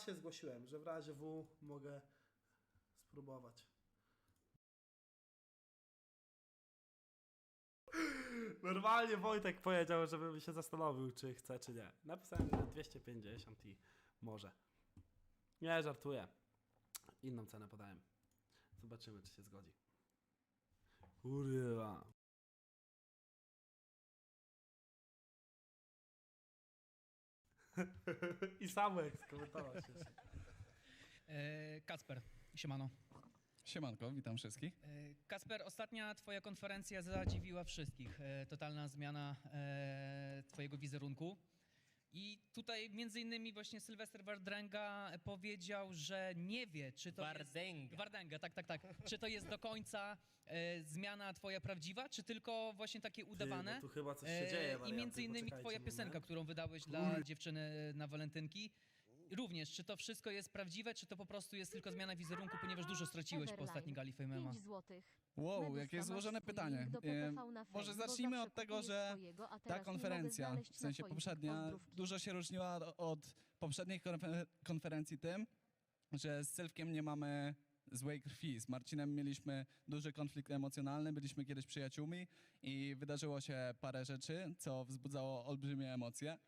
się zgłosiłem, że w razie W mogę spróbować. Normalnie Wojtek powiedział, żebym się zastanowił, czy chce, czy nie. Napisałem, że 250 i może. Nie, żartuję. Inną cenę podałem. Zobaczymy, czy się zgodzi. Kurwa. I Samek skomentował się. E, Kacper, siemano. Siemanko, witam wszystkich. E, Kacper, ostatnia twoja konferencja zadziwiła wszystkich. E, Totalna zmiana e, twojego wizerunku. I tutaj między innymi właśnie Sylwester Wardęga powiedział, że nie wie, czy to Wardęga. jest... Wardęga, tak, tak, tak. Czy to jest do końca e, zmiana twoja prawdziwa, czy tylko właśnie takie udawane? bo tu chyba coś się E, dzieje, I wariaty, między innymi twoja piosenka, którą wydałeś dla dziewczyny na walentynki. Również, czy to wszystko jest prawdziwe, czy to po prostu jest tylko zmiana wizerunku, ponieważ dużo straciłeś po ostatniej gali Fame MMA? 5 złotych. Wow, jakie masz złożone swój pytanie. link do E, PPV na Może bo zacznijmy zawsze od tego, kupuję że swojego, a ta teraz nie mogę konferencja, znaleźć w sensie twoich poprzednia, pozdrówki. dużo się różniła od poprzednich konfer- konferencji tym, że z Sylwkiem nie mamy złej krwi. Z Marcinem mieliśmy duży konflikt emocjonalny, byliśmy kiedyś przyjaciółmi i wydarzyło się parę rzeczy, co wzbudzało olbrzymie emocje.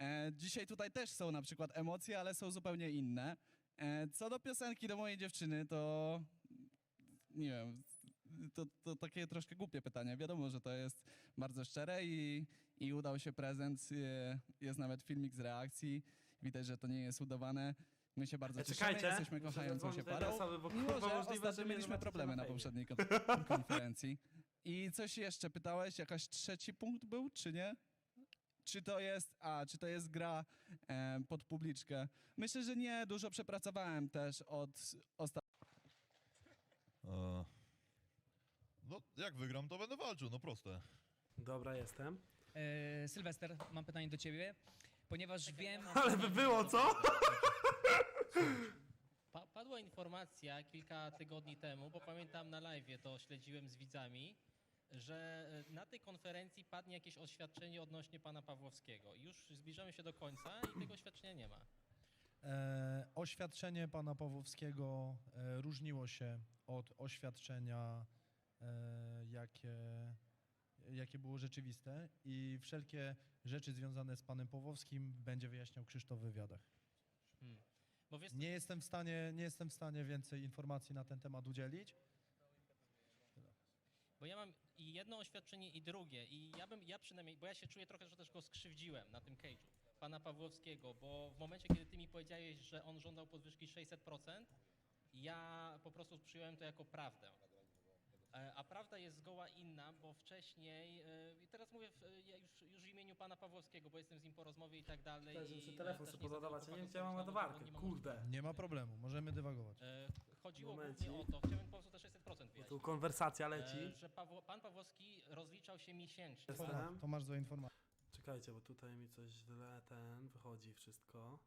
E, dzisiaj tutaj też są na przykład emocje, ale są zupełnie inne. E, co do piosenki do mojej dziewczyny, to nie wiem, to, to takie troszkę głupie pytanie. Wiadomo, że to jest bardzo szczere i, i udał się prezent. e, Jest nawet filmik z reakcji. Widać, że to nie jest udawane. My się bardzo cieszymy, czekajcie. jesteśmy kochającą się parą. Mimo, że ostatnio mieliśmy problemy na poprzedniej kon- konferencji. I coś jeszcze pytałeś, jakaś trzeci punkt był, czy nie? Czy to jest, a, czy to jest gra e, pod publiczkę? Myślę, że nie. Dużo przepracowałem też od ostatnio. E, No, jak wygram, to będę walczył, no proste. Dobra, jestem. E, Sylwester, mam pytanie do ciebie, ponieważ wiem... Ale by było, co? Pa padła informacja kilka tygodni temu, bo pamiętam na live to śledziłem z widzami, że e, na tej konferencji padnie jakieś oświadczenie odnośnie pana Pawłowskiego. Już zbliżamy się do końca i tego oświadczenia nie ma. E, oświadczenie pana Pawłowskiego e, różniło się od oświadczenia, e, jakie, jakie było rzeczywiste i wszelkie rzeczy związane z panem Pawłowskim będzie wyjaśniał Krzysztof w wywiadach. Hmm. Bo wiesz, Nie jestem w stanie, nie jestem w stanie więcej informacji na ten temat udzielić. bo ja mam i jedno oświadczenie i drugie i ja bym, ja przynajmniej, bo ja się czuję trochę, że też go skrzywdziłem na tym cage'u, pana Pawłowskiego, bo w momencie, kiedy ty mi powiedziałeś, że on żądał podwyżki 600%, ja po prostu przyjąłem to jako prawdę. E, A prawda jest zgoła inna, bo wcześniej, e, i teraz mówię w, ja już, już w imieniu pana Pawłowskiego, bo jestem z nim po rozmowie i tak dalej. I, muszę e, telefon też sobie pozadawać, ja nie chłopaków chciałem pomyślałem, ładowarkę, mam kurde. Nie ma problemu, możemy dywagować. Chodziło Momencik. głównie o to, chciałem po prostu te 600% Tu wyjaśnić, konwersacja e, leci. że Pawło, pan Pawłowski rozliczał się miesięcznie. Jestem. To masz złe informacje. Czekajcie, bo tutaj mi coś źle ten wychodzi wszystko.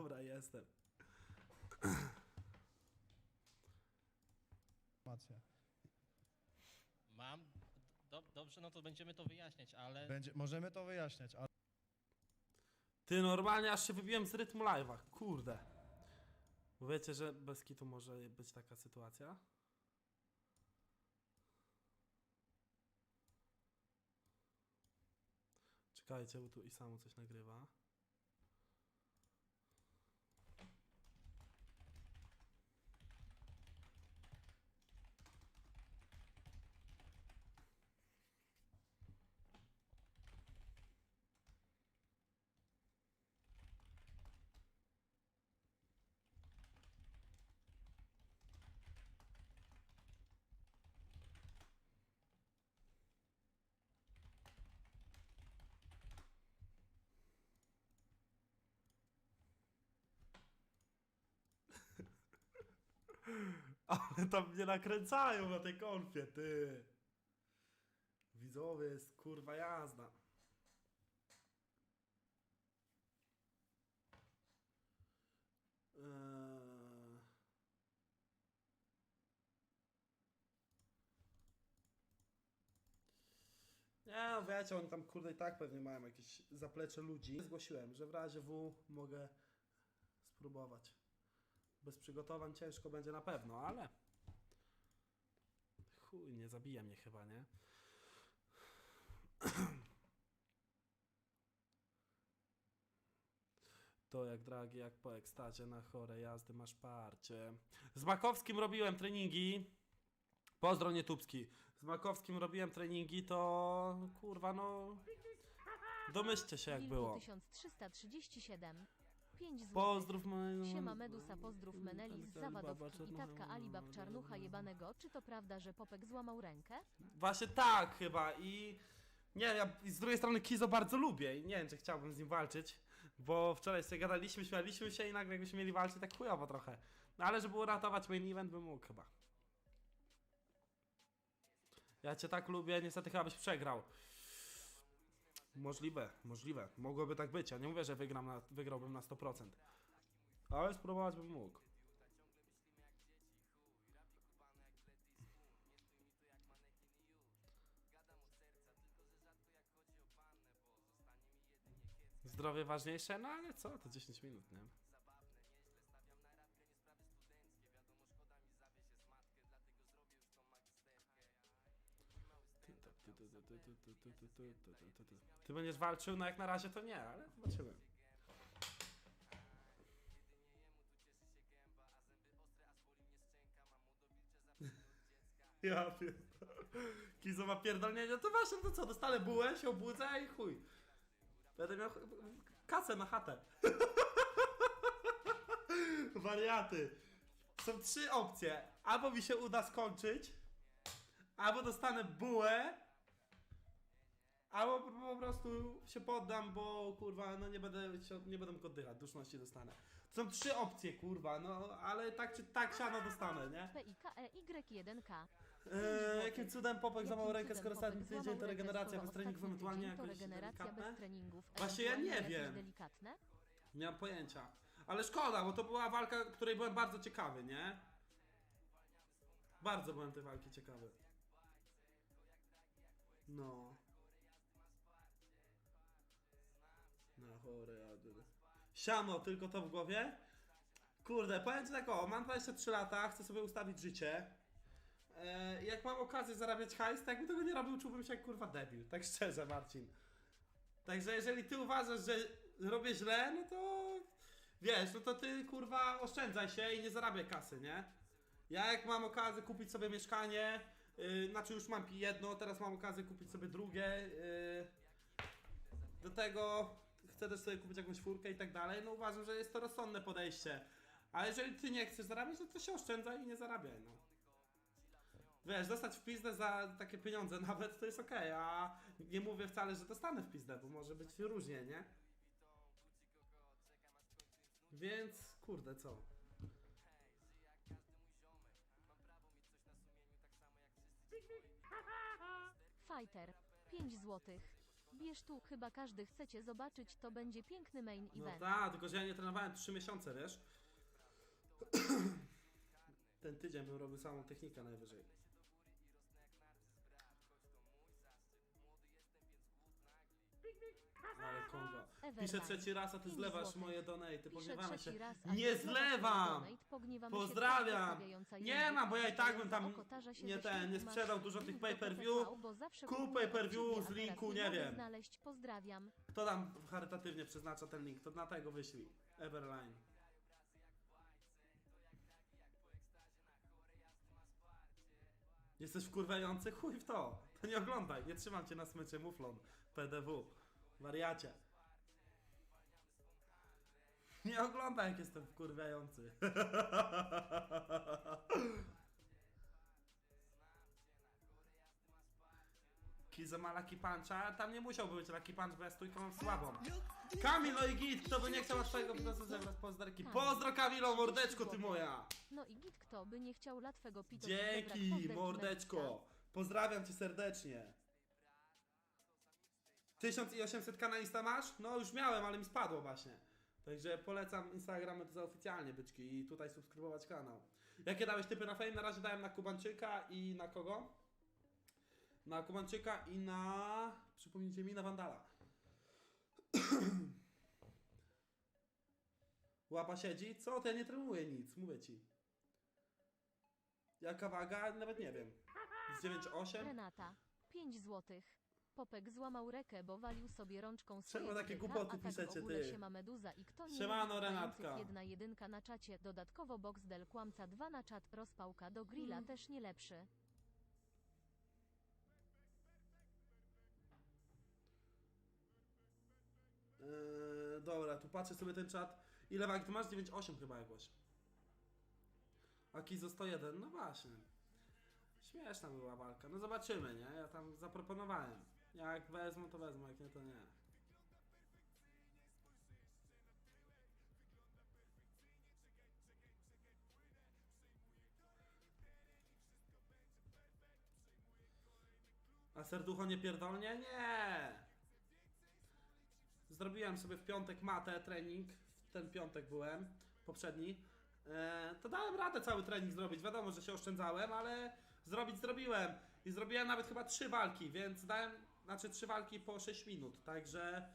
Dobra, jestem. informacje. Mam, do, dobrze, no to będziemy to wyjaśniać, ale Będzie, możemy to wyjaśniać, ale Ty, normalnie aż się wybiłem z rytmu live'a, kurde. Bo wiecie, że bez kitu może być taka sytuacja? Czekajcie, bo tu i samo coś nagrywa. Ale tam mnie nakręcają na tej konfie, ty. Widzowie, jest kurwa jazda. Eee... Nie, no wiecie, oni tam kurde i tak pewnie mają jakieś zaplecze ludzi. Zgłosiłem, że w razie W mogę spróbować. Bez przygotowań ciężko będzie na pewno, ale... Chuj, nie zabija mnie chyba, nie? To jak dragi, jak po ekstazie na chore jazdy masz parcie. Z Makowskim robiłem treningi. Pozdro Nietubski. Z Makowskim robiłem treningi, to kurwa no... Domyślcie się jak było. 1337. 5 zł. Pozdrów mojego... Siema Medusa, pozdrów Menelis Zawadowki i tatka. Alibab Czarnucha jebanego. Czy to prawda, że Popek złamał rękę? Właśnie tak chyba i nie ja z drugiej strony Kizo bardzo lubię i nie wiem czy chciałbym z nim walczyć, bo wczoraj sobie gadaliśmy, śmialiśmy się i nagle jakbyśmy mieli walczyć tak chujowo trochę. No ale żeby uratować main event bym mógł chyba. Ja cię tak lubię, niestety chyba byś przegrał. Możliwe, możliwe. Mogłoby tak być. Ja nie mówię, że wygram na, wygrałbym na 100%. Ale spróbować bym mógł. Zdrowie ważniejsze? No ale co, to 10 minut, nie? Ty będziesz walczył? No jak na razie to nie, ale zobaczymy. Ja pierdolę. Kizo ma pierdolnienie, to właśnie, to co, dostanę bułę, się obudzę i chuj. Będę miał kasę na chatę. Wariaty. Są trzy opcje. Albo mi się uda skończyć, albo dostanę bułę, albo po- prostu się poddam, bo kurwa, no nie będę, się- nie będę oddychać, duszności dostanę. To są trzy opcje, kurwa, no ale tak czy tak siano dostanę, nie? PIKE-Y1K. Eee, jakim cudem Popek złamał rękę, skoro ostatni tydzień to regeneracja bez treningów, ewentualnie jakieś regeneracja bez treningów. Właśnie ja nie wiem. Delikatne? Nie mam pojęcia. Ale szkoda, bo to była walka, której byłem bardzo ciekawy, nie? Bardzo byłem tej walki ciekawy. No. Jady. Siamo, tylko to w głowie? Kurde, powiem ci tak o, mam 23 lata, chcę sobie ustawić życie. E, jak mam okazję zarabiać hajs, to jakbym tego nie robił, czułbym się jak kurwa debil. Tak szczerze, Marcin. Także jeżeli ty uważasz, że robię źle, no to wiesz, no to ty kurwa oszczędzaj się i nie zarabiaj kasy, nie? Ja jak mam okazję kupić sobie mieszkanie, yy, znaczy już mam jedno, teraz mam okazję kupić sobie drugie, yy, do tego chcę też sobie kupić jakąś furkę i tak dalej, no uważam, że jest to rozsądne podejście. A jeżeli ty nie chcesz zarabiać, no to się oszczędzaj i nie zarabiaj, no. Wiesz, dostać w pizdę za takie pieniądze nawet to jest okej, a nie mówię wcale, że dostanę w pizdę, bo może być różnie, nie? Więc, kurde, co? Fighter. 5 zł. Bierz tu, chyba każdy chcecie zobaczyć, to będzie piękny main No event. tak, tylko że ja nie trenowałem 3 miesiące, wiesz? Ten tydzień bym robił samą technikę najwyżej. Ale kongo. Piszę trzeci raz, a ty zlewasz moje donate, Pisze pogniewamy się. Nie zlewam! Pozdrawiam! Nie mam, bo ja i tak bym tam nie ten, nie sprzedał dużo tych pay-per-view. Kup pay-per-view z linku, nie wiem. pozdrawiam. Kto tam charytatywnie przeznacza ten link? To na tego wyślij. Everline. Jesteś wkurwający? Chuj w to. To nie oglądaj. Nie trzymam cię na smyczy muflon. PDW. Wariacie. Nie oglądaj jak jestem wkurwiający. Kizo ma Lucky Puncha, tam nie musiałby być Lucky Punch, bo ja stójką mam słabą. Kamilo i Git, kto by nie chciał twojego procesu zebrać pozdraki. Pozdro Kamilo, mordeczko ty moja! No i git kto by nie chciał łatwego pito Dzięki, mordeczko. Pozdrawiam cię serdecznie. 1800 kanalista masz? No już miałem, ale mi spadło właśnie. Także polecam Instagramy to za oficjalnie byczki i tutaj subskrybować kanał. Jakie dałeś typy na fame? Na razie dałem na Kubańczyka i na kogo? Na Kubańczyka i na... Przypomnijcie mi, na Wandala. Łapa siedzi? Co? To ja nie trenuję nic, mówię ci. Jaka waga? Nawet nie wiem. Z 9,8? Renata, 5 złotych. Popek złamał rekę, bo walił sobie rączką Czemu swojego takie głupoty a tak piszecie, ogóle ty? się ma meduza i kto nie Siemano, lubi Renatka. jedna jedynka na czacie, dodatkowo Boxdel kłamca 2 na czat, rozpałka do grilla Mm. też nie lepszy. Eee, dobra, tu patrzę sobie ten czat. Ile wagi tu masz? 9,8 chyba jakoś. A Kizo 101, no właśnie. Śmieszna była walka. No zobaczymy, nie? Ja tam zaproponowałem. Jak wezmą, to wezmą, jak nie, to nie. A serducho nie pierdolnie? Nie! Zrobiłem sobie w piątek matę, trening. W ten piątek byłem, poprzedni. E, to dałem radę cały trening zrobić. Wiadomo, że się oszczędzałem, ale zrobić zrobiłem. I zrobiłem nawet chyba trzy walki, więc dałem, znaczy trzy walki po 6 minut. Także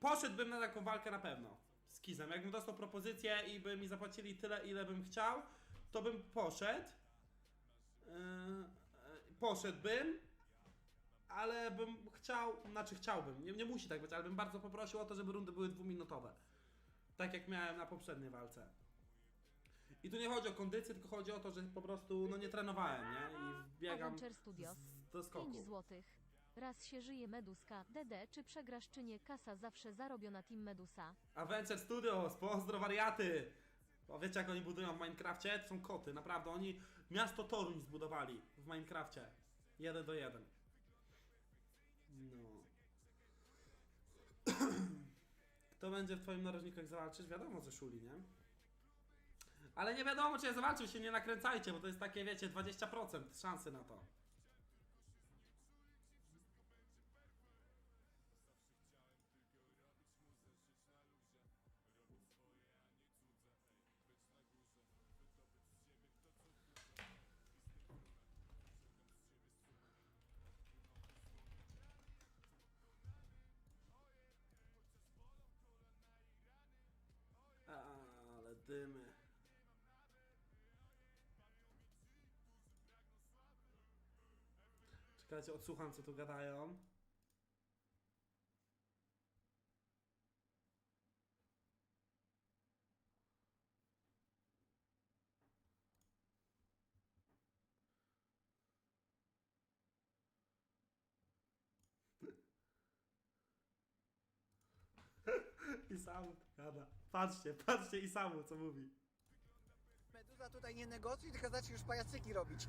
poszedłbym na taką walkę na pewno z Kizem. Jakbym dostał propozycję i by mi zapłacili tyle, ile bym chciał, to bym poszedł. E, e, poszedłbym, ale bym chciał, znaczy chciałbym, nie, nie musi tak być, ale bym bardzo poprosił o to, żeby rundy były dwuminutowe. Tak jak miałem na poprzedniej walce. I tu nie chodzi o kondycję, tylko chodzi o to, że po prostu no nie trenowałem, nie? I biegam do 5 skoku. złotych. Raz się żyje Meduska, DD, czy przegrasz czy nie, kasa zawsze zarobiona Team Medusa. Adventure Studios, pozdro wariaty! Bo wiecie jak oni budują w Minecrafcie? To są koty, naprawdę. Oni miasto Toruń zbudowali w Minecrafcie. Jeden do jeden. No. Kto będzie w twoim narożnikach zawalczyć? Wiadomo, że Szuli, nie? Ale nie wiadomo, czy ja zawalczył, się nie nakręcajcie, bo to jest takie, wiecie, 20% szansy na to. Dymy. Czekajcie, odsłucham co tu gadają. I sam gada. Patrzcie, patrzcie i samu co mówi. Meduza tutaj nie negocjuj, tylko zacznij już pajacyki robić.